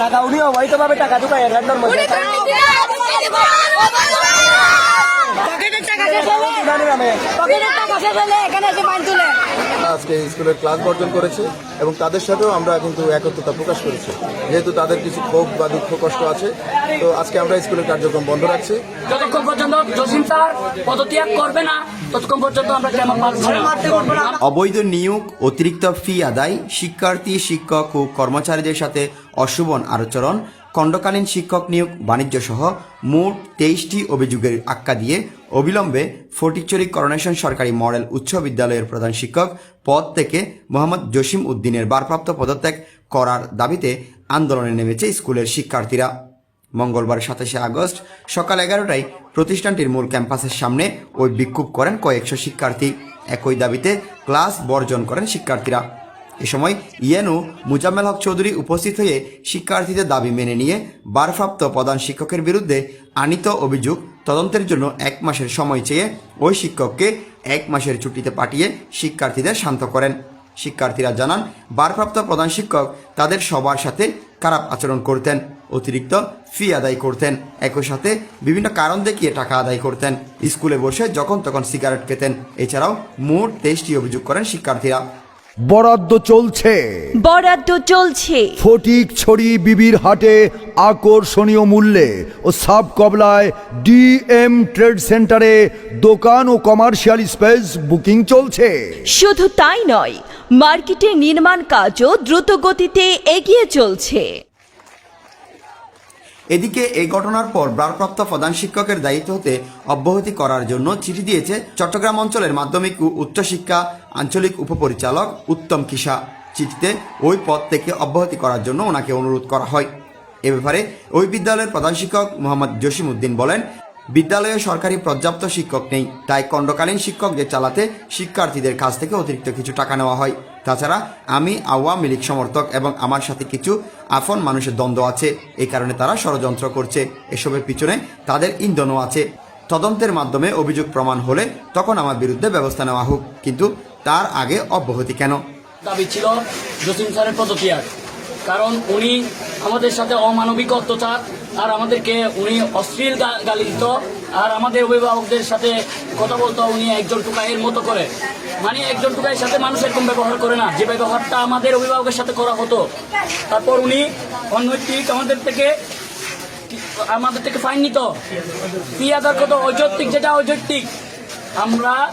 টাকা উনি অবৈধভাবে টাকা ঢুকাই র্যান্ডর মধ্যে টাকা শেষ হলে এখানে এসে মাইন আজকে স্কুলের ক্লাস বর্জন করেছে এবং তাদের সাথেও আমরা কিন্তু একত্রতা প্রকাশ করেছি। যেহেতু তাদের কিছু ক্ষোভ বা দুঃখ কষ্ট আছে তো আজকে আমরা স্কুলের কার্যক্রম বন্ধ রাখছি। যতক্ষণ পর্যন্ত জসিম স্যার পদত্যাগ করবে না ততক্ষণ পর্যন্ত আমরা। অবৈধ নিয়োগ অতিরিক্ত ফি আদায় শিক্ষার্থী শিক্ষক ও কর্মচারীদের সাথে অশুভন আচরণ খণ্ডকালীন শিক্ষক নিয়োগ বাণিজ্য সহ মোট তেইশটি অভিযোগের আক্কা দিয়ে অবিলম্বে ফটিকচুরি করোনেশন সরকারি মডেল উচ্চ বিদ্যালয়ের প্রধান শিক্ষক পদ থেকে মোহাম্মদ জসিম উদ্দিনের বারপ্রাপ্ত পদত্যাগ করার দাবিতে আন্দোলনে নেমেছে স্কুলের শিক্ষার্থীরা। মঙ্গলবার সাতাশে আগস্ট সকাল এগারোটায় প্রতিষ্ঠানটির মূল ক্যাম্পাসের সামনে ওই বিক্ষোভ করেন কয়েকশো শিক্ষার্থী। একই দাবিতে ক্লাস বর্জন করেন শিক্ষার্থীরা। এ সময় ইয়েনু মুজাম্মেল হক চৌধুরী উপস্থিত হয়ে শিক্ষার্থীদের দাবি মেনে নিয়ে ভারপ্রাপ্ত প্রধান শিক্ষকের বিরুদ্ধে আনিত অভিযোগ তদন্তের জন্য এক মাসের সময় চেয়ে ওই শিক্ষককে এক মাসের ছুটিতে পাঠিয়ে শিক্ষার্থীদের শান্ত করেন। শিক্ষার্থীরা জানান, বারপ্রাপ্ত প্রধান শিক্ষক তাদের সবার সাথে খারাপ আচরণ করতেন, অতিরিক্ত ফি আদায় করতেন, একই সাথে বিভিন্ন কারণ দেখিয়ে টাকা আদায় করতেন। স্কুলে বসে যখন তখন সিগারেট খেতেন। এছাড়াও মোট তেইশটি অভিযোগ করেন শিক্ষার্থীরা। বরাদ্দ চলছে। বরাদ্দ চলছে। ফটিক ছড়ি বিবির হাটে আকর্ষণীয় মূল্যে ও সাব কবলায় ডিএম ট্রেড সেন্টারে দোকান ও কমার্শিয়াল স্পেস বুকিং চলছে। শুধু তাই নয় মার্কেটে নির্মাণ কাজও দ্রুত গতিতে এগিয়ে চলছে। এদিকে এই ঘটনার পর ভারপ্রাপ্ত প্রধান শিক্ষকের দায়িত্ব হতে অব্যাহতি করার জন্য চিঠি দিয়েছে চট্টগ্রাম অঞ্চলের মাধ্যমিক ও উচ্চশিক্ষা আঞ্চলিক উপপরিচালক উত্তম কিসা চিঠিতে ওই পদ থেকে অব্যাহতি করার জন্য ওনাকে অনুরোধ করা হয়। এ ব্যাপারে ওই বিদ্যালয়ের প্রধান শিক্ষক মোহাম্মদ জসিম উদ্দিন বলেন বিদ্যালয়ে সরকারি পর্যাপ্ত শিক্ষক নেই। তাই খণ্ডকালীন শিক্ষকদের চালাতে শিক্ষার্থীদের কাছ থেকে অতিরিক্ত কিছু টাকা নেওয়া হয়। তাছাড়া আমি আওয়ামী লীগ সমর্থক এবং আমার সাথে কিছু আফন মানুষের দ্বন্দ্ব আছে। এই কারণে তারা ষড়যন্ত্র করছে। এসবের পিছনে তাদের ইন্ধনও আছে। তদন্তের মাধ্যমে অভিযোগ প্রমাণ হলে তখন আমার বিরুদ্ধে ব্যবস্থা নেওয়া হোক। কিন্তু তার আগে অব্যাহতি কেন? দাবি ছিল জসিম স্যারের পদত্যাগ। কারণ উনি আমাদের সাথে অমানবিক অত্যাচার, আর আমাদেরকে উনি অশ্লীল গালি দিত আর আমাদের অভিভাবকদের সাথে কথা বলতো উনি একজন টুকাইয়ের মতো করে। মানে একজন টুকাইয়ের সাথে মানুষ এরকম ব্যবহার করে না। যে ব্যবহারটা আমাদের অভিভাবকের সাথে করা হতো। তারপর উনি অনৈতিক আমাদের থেকে আমাদের থেকে ফাইন নিত। ফি আদার কত অযৌক্তিক, যেটা অযৌক্তিক আমরা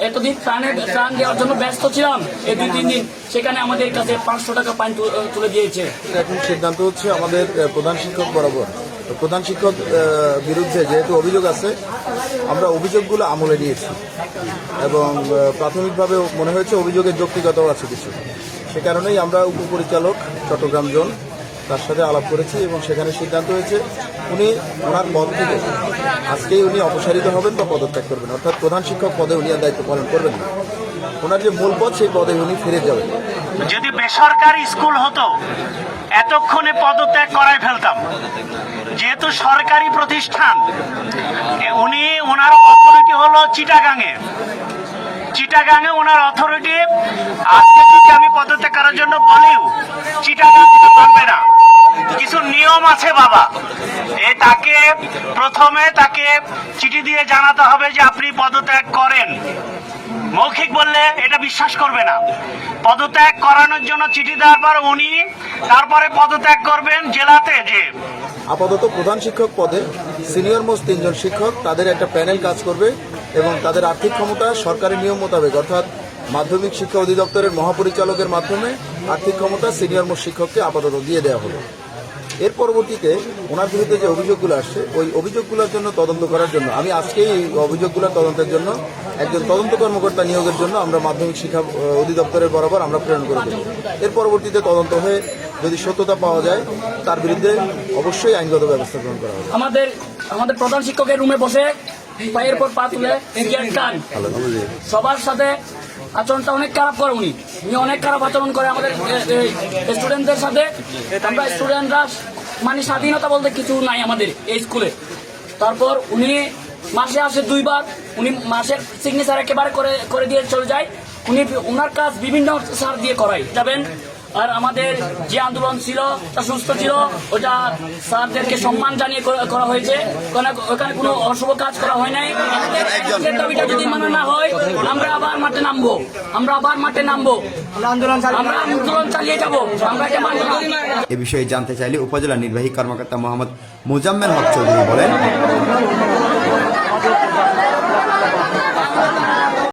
এতদিন ত্রাণে ত্রাণ দেওয়ার জন্য ব্যস্ত ছিলাম এই দুই, তিন দিন। সেখানে আমাদের কাছে পাঁচশো টাকা তু- তুলে দিয়েছে। এখন সিদ্ধান্ত হচ্ছে আমাদের প্রধান শিক্ষক বরাবর। প্রধান শিক্ষক বিরুদ্ধে যেহেতু অভিযোগ আছে, আমরা অভিযোগগুলো আমলে নিয়েছি। এবং প্রাথমিকভাবে মনে হয়েছে অভিযোগের যৌক্তিকতাও আছে কিছু। সে কারণেই আমরা উপপরিচালক চট্টগ্রাম জোন তার সাথে আলাপ করেছি এবং সেখানে সিদ্ধান্ত হয়েছে উনি ওনার পদ থেকে আজকেই উনি অপসারিত হবেন বা পদত্যাগ করবেন। অর্থাৎ প্রধান শিক্ষক পদে উনি আর দায়িত্ব পালন করবেন না। ওনার যে মূল পদ, সেই পদে উনি ফিরে যাবেন। যদি বেসরকারি স্কুল হতো, এতক্ষণে পদত্যাগ করাই ফেলতাম। যেহেতু সরকারি প্রতিষ্ঠান উনি ওনার অথরিটি হলো চিটাগাঙে। চিটাগাঙে ওনার অথরিটি আজকে যদি আমি পদত্যাগ করার জন্য বলিও চিটাগাং মানবে না কিছু নিয়ম আছে বাবা এ তাকে প্রথমে তাকে চিঠি দিয়ে জানাতে হবে যে আপনি পদত্যাগ করেন। মৌখিক বললে এটা বিশ্বাস করবে না। পদত্যাগ করানোর জন্য চিঠি দেওয়ার পর উনি তারপরে পদত্যাগ করবেন জেলাতে যে আপাতত প্রধান শিক্ষক পদে, সিনিয়র মোস্ট তিনজন শিক্ষক, তাদের একটা প্যানেল কাজ করবে এবং তাদের আর্থিক ক্ষমতা সরকারি নিয়ম মোতাবেক, অর্থাৎ মাধ্যমিক শিক্ষা অধিদপ্তরের মহাপরিচালকের মাধ্যমে আর্থিক ক্ষমতা সিনিয়র মোস্ট শিক্ষককে আপাতত দিয়ে দেওয়া হলো। এর পরবর্তীতে ওনার বিরুদ্ধে যে অভিযোগগুলো আসছে ওই অভিযোগগুলোর জন্য তদন্ত করার জন্য আমি আজকেই এই অভিযোগগুলোর তদন্তের জন্য একজন তদন্ত কর্মকর্তা নিয়োগের জন্য আমরা মাধ্যমিক শিক্ষা অধিদপ্তরের বরাবর আমরা প্রেরণ করে দেব। এর পরবর্তীতে তদন্ত হয়ে যদি সত্যতা পাওয়া যায় তার বিরুদ্ধে অবশ্যই আইনগত ব্যবস্থা গ্রহণ করা হবে। আমাদের আমাদের প্রধান শিক্ষকের রুমে বসে পায়ের পর পা তুলে সবার সাথে আচরণটা অনেক খারাপ করে উনি। উনি অনেক খারাপ আচরণ করে আমাদের স্টুডেন্টদের সাথে। আমরা স্টুডেন্টরা মানে স্বাধীনতা বলতে কিছু নাই আমাদের এই স্কুলে তারপর উনি মাসে আসে দুইবার, উনি মাসের সিগনেচার একেবারে করে করে দিয়ে চলে যায়। উনি ওনার কাজ বিভিন্ন সার দিয়ে করায়। যাবেন আর আমাদের যে আন্দোলন ছিল তা সুস্থ ছিল। ওটা স্যারদেরকে সম্মান জানিয়ে করা করা হয়েছে। ওখানে কোনো অশুভ কাজ করা হয় নাই। আমাদের দাবিটা যদি মানা না হয় আমরা আবার মাঠে নামবো। আমরা আবার মাঠে নামবো। আমরা আন্দোলন চালিয়ে যাব। আমরা এটা মানবো এ বিষয়ে জানতে চাইলে উপজেলা নির্বাহী কর্মকর্তা মোহাম্মদ মোজাম্মেল হক চৌধুরী বলেন।